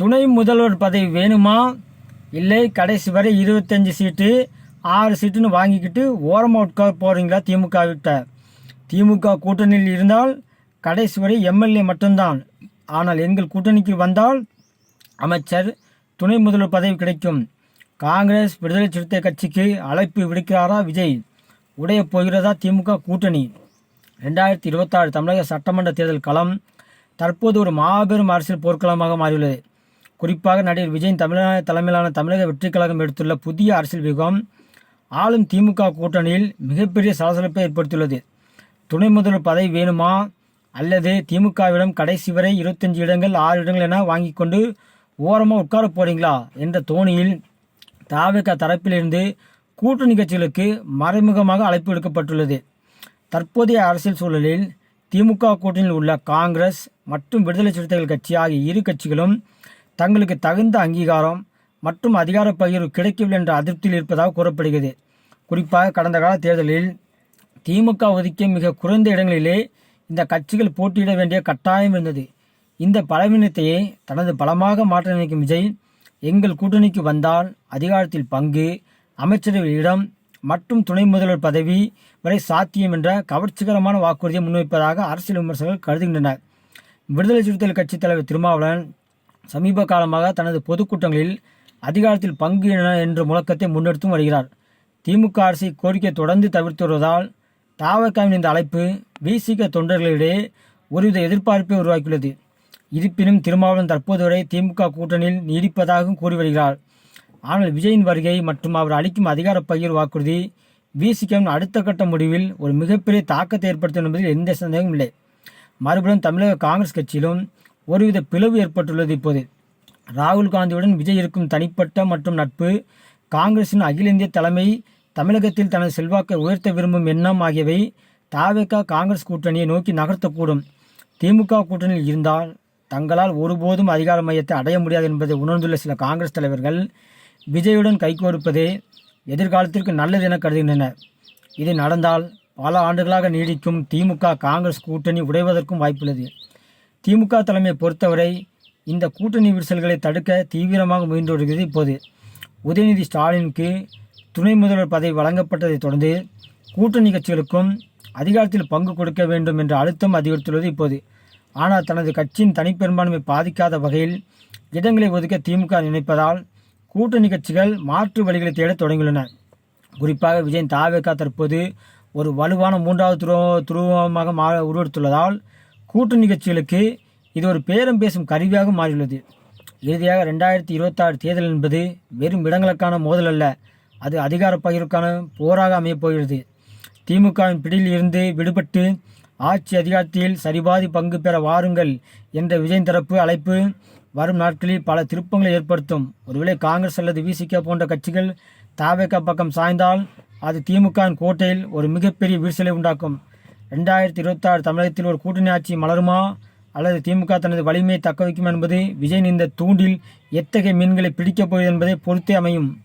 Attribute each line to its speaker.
Speaker 1: துணை முதல்வர் பதவி வேணுமா? இல்லை கடைசி வரை இருபத்தஞ்சி சீட்டு ஆறு சீட்டுன்னு வாங்கிக்கிட்டு ஓரமாக உட்கார போகிறீங்களா திமுக விட்ட திமுக கூட்டணியில் இருந்தால் கடைசி வரை எம்எல்ஏ மட்டும்தான். ஆனால் எங்கள் கூட்டணிக்கு வந்தால் அமைச்சர் துணை முதல்வர் பதவி கிடைக்கும். காங்கிரஸ் விடுதலை சிறுத்தை கட்சிக்கு அழைப்பு விடுக்கிறாரா விஜய்? உடைய போகிறதா திமுக கூட்டணி? ரெண்டாயிரத்தி இருபத்தாறு தமிழக சட்டமன்ற தேர்தல் களம் தற்போது ஒரு மாபெரும் அரசியல் போர்க்களமாக மாறியுள்ளது. குறிப்பாக நடிகர் விஜயின் தமிழக தலைமையிலான தமிழக வெற்றிக் கழகம் எடுத்துள்ள புதிய அரசியல் யுகம் ஆளும் திமுக கூட்டணியில் மிகப்பெரிய சலசலப்பை ஏற்படுத்தியுள்ளது. துணை முதல்வர் பதவி வேணுமா? அல்லது திமுகவிடம் கடைசி வரை இருபத்தஞ்சு இடங்கள் ஆறு இடங்கள் என வாங்கி கொண்டு ஓரமாக உட்கார போறீங்களா? என்ற தோணியில் தாவக தரப்பிலிருந்து கூட்டணி கட்சிகளுக்கு மறைமுகமாக அழைப்பு விடுக்கப்பட்டுள்ளது. தற்போதைய அரசியல் சூழலில் திமுக கூட்டணியில் உள்ள காங்கிரஸ் மற்றும் விடுதலை சிறுத்தைகள் கட்சி ஆகிய இரு கட்சிகளும் தங்களுக்கு தகுந்த அங்கீகாரம் மற்றும் அதிகார பகிர்வு கிடைக்கவில்லை என்ற அதிருப்தியில் இருப்பதாக கூறப்படுகிறது. குறிப்பாக கடந்த கால தேர்தலில் திமுக ஒதுக்கிய மிக குறைந்த இடங்களிலே இந்த கட்சிகள் போட்டியிட வேண்டிய கட்டாயம் இருந்தது. இந்த பலவீனத்தையே தனது பலமாக மாற்ற நினைக்கும் விஜய் எங்கள் கூட்டணிக்கு வந்தால் அதிகாரத்தில் பங்கு அமைச்சரவை இடம் மற்றும் துணை முதல்வர் பதவி வரை சாத்தியம் என்ற கவர்ச்சிகரமான வாக்குறுதியை முன்வைப்பதாக அரசியல் விமர்சகர்கள் கருதுகின்றனர். விடுதலை சிறுத்தைகள் கட்சித் தலைவர் திருமாவளவன் சமீப காலமாக தனது பொதுக்கூட்டங்களில் அதிகாரத்தில் பங்கு என்ற முழக்கத்தை முன்னெடுத்தும் வருகிறார். திமுக அரசை கோரிக்கை தொடர்ந்து தவிர்த்து வருவதால் தாவக்காவின் இந்த அழைப்பு விசிக தொண்டர்களிடையே ஒருவித எதிர்பார்ப்பை உருவாக்கியுள்ளது. இருப்பினும் திருமாவளவன் தற்போது வரை திமுக கூட்டணியில் நீடிப்பதாகவும் கூறி வருகிறார். ஆனால் விஜயின் வருகை மற்றும் அவர் அளிக்கும் அதிகார பகிர் வாக்குறுதி விசிகவின் அடுத்த கட்ட முடிவில் ஒரு மிகப்பெரிய தாக்கத்தை ஏற்படுத்தும் என்பதில் எந்த சந்தேகமும் இல்லை. மறுபடியும் தமிழக காங்கிரஸ் கட்சியிலும் ஒருவித பிளவு ஏற்பட்டுள்ளது இப்போது. ராகுல் காந்தியுடன் விஜய் இருக்கும் தனிப்பட்ட மற்றும் நட்பு காங்கிரசின் அகில இந்திய தலைமை தமிழகத்தில் தனது செல்வாக்கை உயர்த்த விரும்பும் எண்ணம் ஆகியவை தாவேகா காங்கிரஸ் கூட்டணியை நோக்கி நகர்த்தக்கூடும். திமுக கூட்டணியில் இருந்தால் தங்களால் ஒருபோதும் அதிகார மையத்தை அடைய முடியாது என்பதை உணர்ந்துள்ள சில காங்கிரஸ் தலைவர்கள் விஜயுடன் கைகோர்ப்பதே எதிர்காலத்திற்கு நல்லது என கருதுகின்றனர். இது நடந்தால் பல ஆண்டுகளாக நீடிக்கும் திமுக காங்கிரஸ் கூட்டணி உடைவதற்கும் வாய்ப்புள்ளது. திமுக தலைமையை பொறுத்தவரை இந்த கூட்டணி விரிசல்களை தடுக்க தீவிரமாக முயன்று வருகிறது இப்போது. உதயநிதி ஸ்டாலினுக்கு துணை முதல்வர் பதவி வழங்கப்பட்டதைத் தொடர்ந்து கூட்டணி கட்சிகளுக்கும் அதிகாரத்தில் பங்கு கொடுக்க வேண்டும் என்ற அழுத்தம் அதிகரித்துள்ளது இப்போது. ஆனால் தனது கட்சியின் தனிப்பெரும்பான்மை பாதிக்காத வகையில் இடங்களை ஒதுக்க திமுக நினைப்பதால் கூட்டணி கட்சிகள் மாற்று வழிகளை தேடத் தொடங்கியுள்ளன. குறிப்பாக விஜயன் தாவேகா தற்போது ஒரு வலுவான மூன்றாவது துருவ துருவமாக மா உருவெடுத்துள்ளதால் கூட்டணி கட்சிகளுக்கு இது ஒரு பேரம் பேசும் கருவியாக மாறியுள்ளது. இறுதியாக ரெண்டாயிரத்தி இருபத்தாறு தேர்தல் என்பது வெறும் இடங்களுக்கான மோதல் அல்ல அது அதிகார பகிர்வுக்கான போராக அமையப்போகிறது திமுகவின் பிடியில் இருந்து விடுபட்டு ஆட்சி அதிகாரத்தில் சரிபாதி பங்கு பெற வாருங்கள் என்ற விஜய் தரப்பு அழைப்பு வரும் நாட்களில் பல திருப்பங்களை ஏற்படுத்தும். ஒருவேளை காங்கிரஸ் அல்லது விசிக போன்ற கட்சிகள் தாவேக்கா பக்கம் சாய்ந்தால் அது திமுகவின் கோட்டையில் ஒரு மிகப்பெரிய வீழ்ச்சலை உண்டாக்கும். ரெண்டாயிரத்தி இருபத்தாறு தமிழகத்தில் ஒரு கூட்டணி ஆட்சி மலருமா? அல்லது திமுக தனது வலிமையை தக்க வைக்கும் என்பது விஜயின் இந்த தூண்டில் எத்தகைய மீன்களை பிடிக்கப் போகிறது என்பதை பொறுத்தே அமையும்.